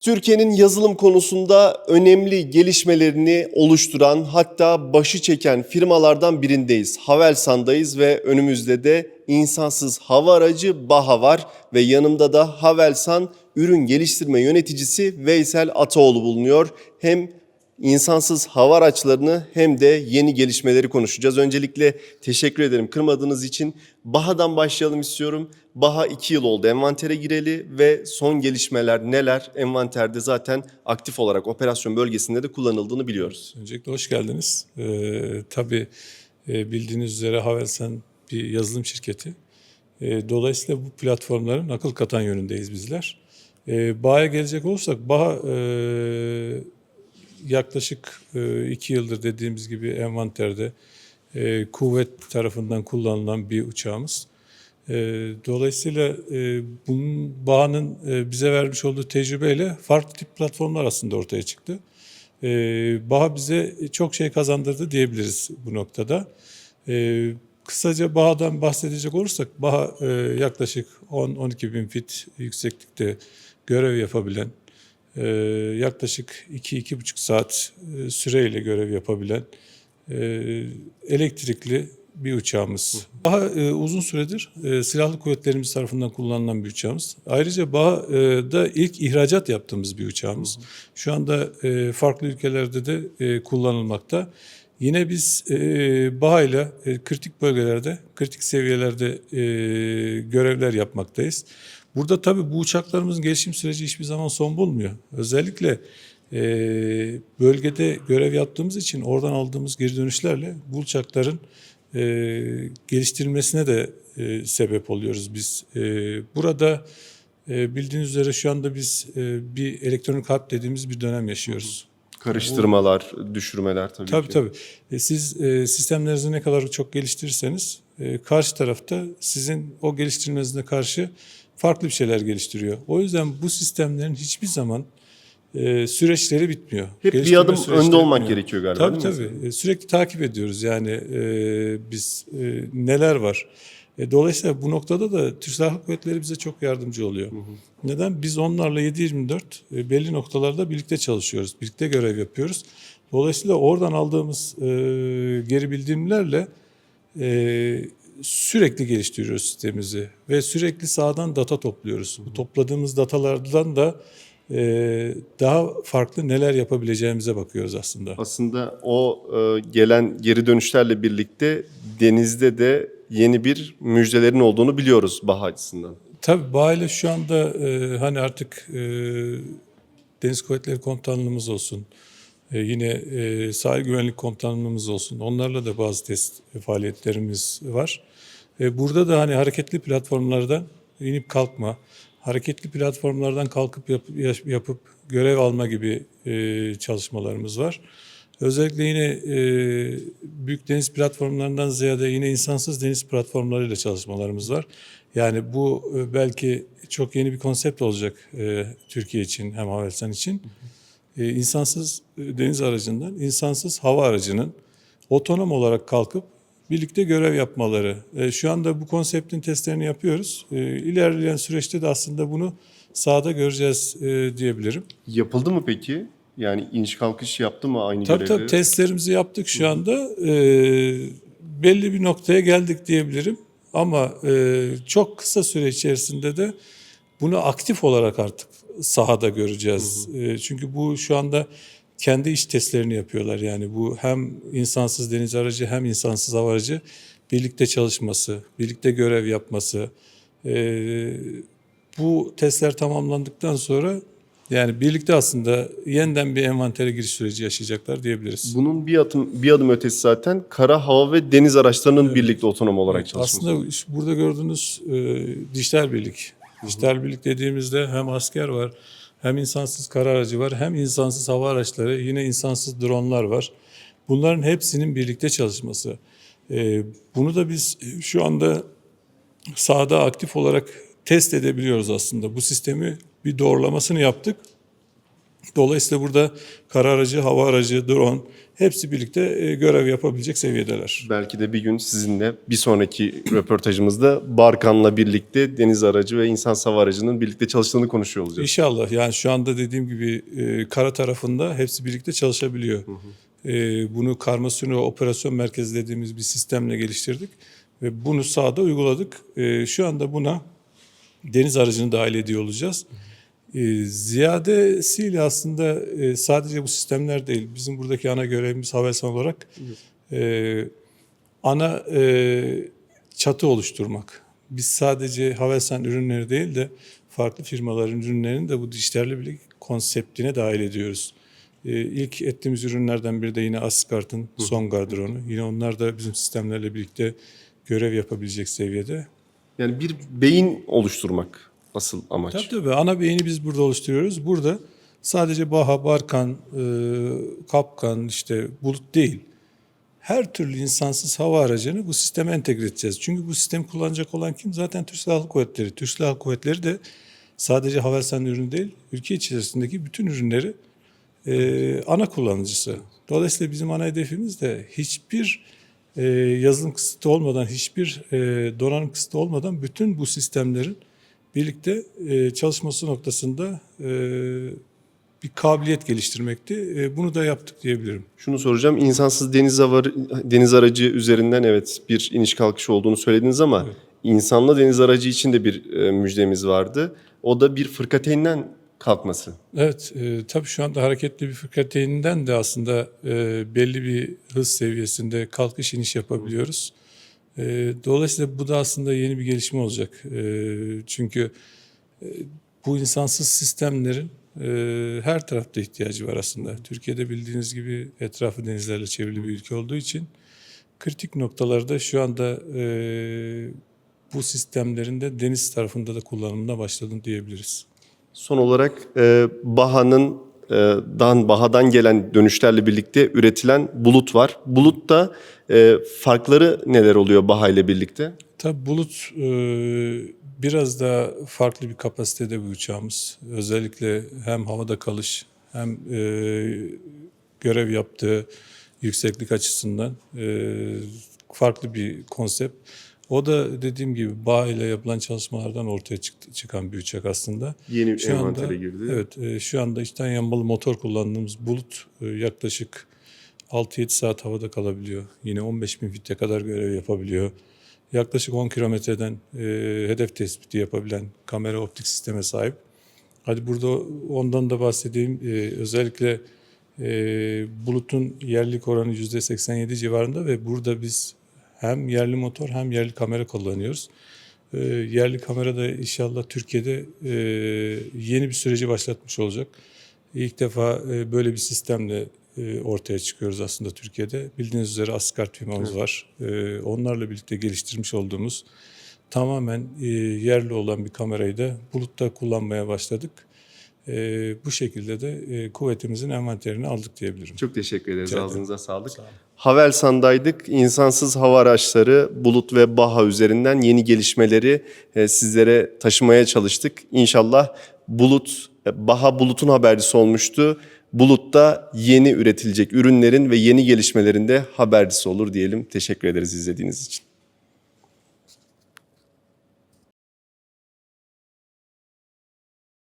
Türkiye'nin yazılım konusunda önemli gelişmelerini oluşturan hatta başı çeken firmalardan birindeyiz. Havelsan'dayız ve önümüzde de insansız hava aracı Baha var ve yanımda da Havelsan ürün geliştirme yöneticisi Veysel Ataoğlu bulunuyor. Hem insansız hava araçlarını hem de yeni gelişmeleri konuşacağız. Öncelikle teşekkür ederim kırmadığınız için. Baha'dan başlayalım istiyorum. Baha 2 yıl oldu envantere gireli ve son gelişmeler neler? Envanterde zaten aktif olarak operasyon bölgesinde de kullanıldığını biliyoruz. Öncelikle hoş geldiniz. Ee, tabii e, bildiğiniz üzere Havelsan bir yazılım şirketi. E, dolayısıyla bu platformların akıl katan yönündeyiz bizler. E, Bağ'a gelecek olursak, Bağ e, yaklaşık e, iki yıldır dediğimiz gibi envanterde e, kuvvet tarafından kullanılan bir uçağımız. E, dolayısıyla e, bunun Bağ'ın e, bize vermiş olduğu tecrübeyle farklı tip platformlar aslında ortaya çıktı. E, Baha bize çok şey kazandırdı diyebiliriz bu noktada. E, kısaca Baha'dan bahsedecek olursak, Baha e, yaklaşık 10-12 bin fit yükseklikte görev yapabilen, e, yaklaşık 2-2,5 saat e, süreyle görev yapabilen e, elektrikli bir uçağımız. Daha e, uzun süredir e, silahlı kuvvetlerimiz tarafından kullanılan bir uçağımız. Ayrıca Baha'da ilk ihracat yaptığımız bir uçağımız. Şu anda e, farklı ülkelerde de e, kullanılmakta. Yine biz e, Baha ile e, kritik bölgelerde, kritik seviyelerde e, görevler yapmaktayız. Burada tabii bu uçaklarımızın gelişim süreci hiçbir zaman son bulmuyor. Özellikle e, bölgede görev yaptığımız için oradan aldığımız geri dönüşlerle bu uçakların e, geliştirilmesine de e, sebep oluyoruz biz. E, burada e, bildiğiniz üzere şu anda biz e, bir elektronik harp dediğimiz bir dönem yaşıyoruz. Karıştırmalar, düşürmeler tabii, Tabii ki. tabii. E, siz e, sistemlerinizi ne kadar çok geliştirirseniz karşı tarafta sizin o geliştirmenize karşı farklı bir şeyler geliştiriyor. O yüzden bu sistemlerin hiçbir zaman e, süreçleri bitmiyor. Hep bir Geliştirme adım süreçleri önde olmak bitmiyor. gerekiyor galiba Tabii tabii. E, Sürekli takip ediyoruz yani e, biz e, neler var. E, dolayısıyla bu noktada da Türk Silahlı Kuvvetleri bize çok yardımcı oluyor. Neden? Biz onlarla 7-24 e, belli noktalarda birlikte çalışıyoruz. Birlikte görev yapıyoruz. Dolayısıyla oradan aldığımız e, geri bildirimlerle e, sürekli geliştiriyoruz sistemimizi ve sürekli sağdan data topluyoruz. Bu topladığımız datalardan da e, daha farklı neler yapabileceğimize bakıyoruz aslında. Aslında o e, gelen geri dönüşlerle birlikte denizde de yeni bir müjdelerin olduğunu biliyoruz Baha açısından. Tabii Bağ'la şu anda e, hani artık e, Deniz Kuvvetleri Komutanlığımız olsun, e, yine e, sahil güvenlik komutanlığımız olsun. Onlarla da bazı test faaliyetlerimiz var. E, burada da hani hareketli platformlardan inip kalkma, hareketli platformlardan kalkıp yap- yapıp görev alma gibi e, çalışmalarımız var. Özellikle yine e, büyük deniz platformlarından ziyade yine insansız deniz platformlarıyla çalışmalarımız var. Yani bu e, belki çok yeni bir konsept olacak e, Türkiye için hem Havelsan için. E, insansız e, deniz aracından insansız hava aracının otonom olarak kalkıp birlikte görev yapmaları. E, şu anda bu konseptin testlerini yapıyoruz. E, ilerleyen süreçte de aslında bunu sahada göreceğiz e, diyebilirim. Yapıldı mı peki? Yani iniş kalkış yaptı mı aynı Tabii görevi? tabii testlerimizi yaptık şu anda. Ee, belli bir noktaya geldik diyebilirim. Ama e, çok kısa süre içerisinde de bunu aktif olarak artık sahada göreceğiz. E, çünkü bu şu anda kendi iş testlerini yapıyorlar. Yani bu hem insansız deniz aracı hem insansız hava aracı birlikte çalışması, birlikte görev yapması. E, bu testler tamamlandıktan sonra yani birlikte aslında yeniden bir envantere giriş süreci yaşayacaklar diyebiliriz. Bunun bir adım bir adım ötesi zaten kara, hava ve deniz araçlarının birlikte otonom olarak çalışması. Aslında burada gördüğünüz e, dijital birlik. Dijital birlik dediğimizde hem asker var, hem insansız kara aracı var, hem insansız hava araçları, yine insansız dronlar var. Bunların hepsinin birlikte çalışması. E, bunu da biz şu anda sahada aktif olarak test edebiliyoruz aslında. Bu sistemi bir doğrulamasını yaptık. Dolayısıyla burada kara aracı, hava aracı, drone hepsi birlikte e, görev yapabilecek seviyedeler. Belki de bir gün sizinle bir sonraki röportajımızda Barkan'la birlikte deniz aracı ve insan hava aracının birlikte çalıştığını konuşuyor olacağız. İnşallah yani şu anda dediğim gibi e, kara tarafında hepsi birlikte çalışabiliyor. E, bunu karmasyon ve operasyon merkezi dediğimiz bir sistemle geliştirdik ve bunu sahada uyguladık. Şu anda buna deniz aracını dahil ediyor olacağız. E, ziyadesiyle aslında e, sadece bu sistemler değil. Bizim buradaki ana görevimiz Havelsan olarak e, ana e, çatı oluşturmak. Biz sadece Havelsan ürünleri değil de farklı firmaların ürünlerini de bu dijitalli birlik konseptine dahil ediyoruz. İlk ettiğimiz ürünlerden biri de yine Asgard'ın son gardıronu. Yine onlar da bizim sistemlerle birlikte görev yapabilecek seviyede. Yani bir beyin oluşturmak asıl amaç. Tabii tabii. Ana beyni biz burada oluşturuyoruz. Burada sadece Baha, Barkan, e, Kapkan, işte Bulut değil. Her türlü insansız hava aracını bu sisteme entegre edeceğiz. Çünkü bu sistemi kullanacak olan kim? Zaten Türk Silahlı Kuvvetleri. Türk Silahlı Kuvvetleri de sadece Havelsan ürünü değil, ülke içerisindeki bütün ürünleri e, ana kullanıcısı. Dolayısıyla bizim ana hedefimiz de hiçbir e, yazılım kısıtı olmadan, hiçbir e, donanım kısıtı olmadan bütün bu sistemlerin birlikte e, çalışması noktasında e, bir kabiliyet geliştirmekti. E, bunu da yaptık diyebilirim. Şunu soracağım. İnsansız deniz, havar, deniz aracı üzerinden evet bir iniş kalkış olduğunu söylediniz ama insanlı deniz aracı için de bir e, müjdemiz vardı. O da bir fırkateynden kalkması. Evet, e, tabii şu anda hareketli bir fırkateyninden de aslında e, belli bir hız seviyesinde kalkış iniş yapabiliyoruz. E, dolayısıyla bu da aslında yeni bir gelişme olacak. E, çünkü e, bu insansız sistemlerin e, her tarafta ihtiyacı var aslında. Türkiye'de bildiğiniz gibi etrafı denizlerle çevrili bir ülke olduğu için kritik noktalarda şu anda e, bu sistemlerin de deniz tarafında da kullanımına başladığını diyebiliriz. Son olarak Baha'nın dan Baha'dan gelen dönüşlerle birlikte üretilen bulut var. Bulutta e, farkları neler oluyor Baha ile birlikte? Tabii Bulut e, biraz daha farklı bir kapasitede bir uçağımız. Özellikle hem havada kalış hem e, görev yaptığı yükseklik açısından e, farklı bir konsept. O da dediğim gibi bağ ile yapılan çalışmalardan ortaya çıktı, çıkan bir uçak aslında. Yeni Şu anda, girdi. Evet, e, şu anda içten yanmalı motor kullandığımız Bulut e, yaklaşık 6-7 saat havada kalabiliyor. Yine 15 bin fitte kadar görev yapabiliyor. Yaklaşık 10 kilometreden e, hedef tespiti yapabilen kamera optik sisteme sahip. Hadi burada ondan da bahsedeyim. E, özellikle e, Bulut'un yerlilik oranı %87 civarında ve burada biz hem yerli motor hem yerli kamera kullanıyoruz. E, yerli kamera da inşallah Türkiye'de e, yeni bir süreci başlatmış olacak. İlk defa e, böyle bir sistemle e, ortaya çıkıyoruz aslında Türkiye'de. Bildiğiniz üzere Asgard firmamız var. E, onlarla birlikte geliştirmiş olduğumuz tamamen e, yerli olan bir kamerayı da bulutta kullanmaya başladık. E, bu şekilde de e, kuvvetimizin envanterini aldık diyebilirim. Çok teşekkür ederiz. Ağzınıza sağlık. Sağ olun. Havelsan'daydık. İnsansız hava araçları Bulut ve Baha üzerinden yeni gelişmeleri e, sizlere taşımaya çalıştık. İnşallah Bulut, e, Baha Bulut'un habercisi olmuştu. Bulut'ta yeni üretilecek ürünlerin ve yeni gelişmelerinde habercisi olur diyelim. Teşekkür ederiz izlediğiniz için.